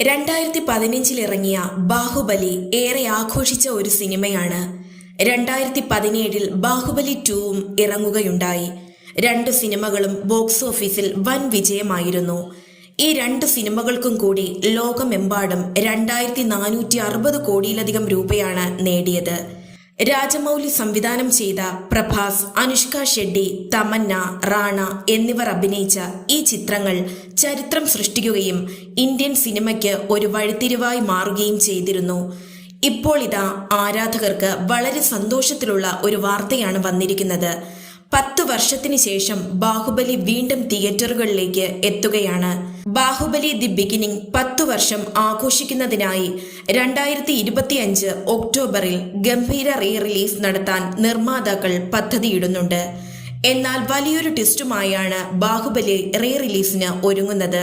രണ്ടായിരത്തി പതിനഞ്ചിൽ ഇറങ്ങിയ ബാഹുബലി ഏറെ ആഘോഷിച്ച ഒരു സിനിമയാണ്. രണ്ടായിരത്തി പതിനേഴിൽ ബാഹുബലി ടൂവും ഇറങ്ങുകയുണ്ടായി. രണ്ട് സിനിമകളും ബോക്സ് ഓഫീസിൽ വൻ വിജയമായിരുന്നു. ഈ രണ്ട് സിനിമകൾക്കും കൂടി ലോകമെമ്പാടും രണ്ടായിരത്തി നാനൂറ്റി അറുപത് കോടിയിലധികം രൂപയാണ് നേടിയത്. രാജമൗലി സംവിധാനം ചെയ്ത പ്രഭാസ് അനുഷ്ക ഷെഡ്ഡി തമന്ന റാണ എന്നിവർ അഭിനയിച്ച ഈ ചിത്രങ്ങൾ ചരിത്രം സൃഷ്ടിക്കുകയും ഇന്ത്യൻ സിനിമയ്ക്ക് ഒരു വഴിത്തിരിവായി മാറുകയും ചെയ്തിരുന്നു. ഇപ്പോൾ ഇതാ ആരാധകർക്ക് വളരെ സന്തോഷത്തിലുള്ള ഒരു വാർത്തയാണ് വന്നിരിക്കുന്നത്. പത്തു വർഷത്തിന് ശേഷം ബാഹുബലി വീണ്ടും തിയേറ്ററുകളിലേക്ക് എത്തുകയാണ്. ബാഹുബലി ദി ബിഗിനിങ് പത്തു വർഷം ആഘോഷിക്കുന്നതിനായി രണ്ടായിരത്തി ഇരുപത്തിയഞ്ച് ഒക്ടോബറിൽ ഗംഭീര റീ റിലീസ് നടത്താൻ നിർമ്മാതാക്കൾ പദ്ധതിയിടുന്നുണ്ട്. എന്നാൽ വലിയൊരു ട്വിസ്റ്റുമായാണ് ബാഹുബലി റീ റിലീസിന് ഒരുങ്ങുന്നത്.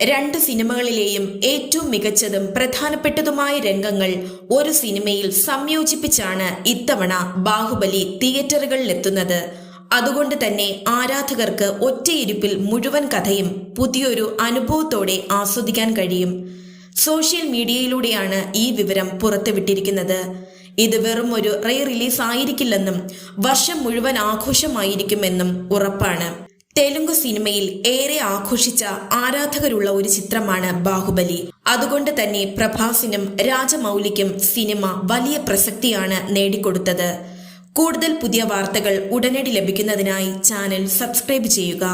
രണ്ട് സിനിമകളിലെയും ഏറ്റവും മികച്ചതും പ്രധാനപ്പെട്ടതുമായ രംഗങ്ങൾ ഒരു സിനിമയിൽ സംയോജിപ്പിച്ചാണ് ഇത്തവണ ബാഹുബലി തിയേറ്ററുകളിലെത്തുന്നത്. അതുകൊണ്ട് തന്നെ ആരാധകർക്ക് ഒറ്റയിരുപ്പിൽ മുഴുവൻ കഥയും പുതിയൊരു അനുഭവത്തോടെ ആസ്വദിക്കാൻ കഴിയും. സോഷ്യൽ മീഡിയയിലൂടെയാണ് ഈ വിവരം പുറത്തുവിട്ടിരിക്കുന്നത്. ഇത് വെറും ഒരു റേ റിലീസ് ആയിരിക്കില്ലെന്നും വർഷം മുഴുവൻ ആഘോഷമായിരിക്കുമെന്നും ഉറപ്പാണ്. തെലുങ്ക് സിനിമയിൽ ഏറെ ആഘോഷിച്ച ആരാധകരുള്ള ഒരു ചിത്രമാണ് ബാഹുബലി. അതുകൊണ്ട് തന്നെ പ്രഭാസിനും രാജമൗലിക്കും സിനിമ വലിയ പ്രസക്തിയാണ് നേടിക്കൊടുത്തത്. കൂടുതൽ പുതിയ വാർത്തകൾ ഉടനടി ലഭിക്കുന്നതിനായി ചാനൽ സബ്സ്ക്രൈബ് ചെയ്യുക.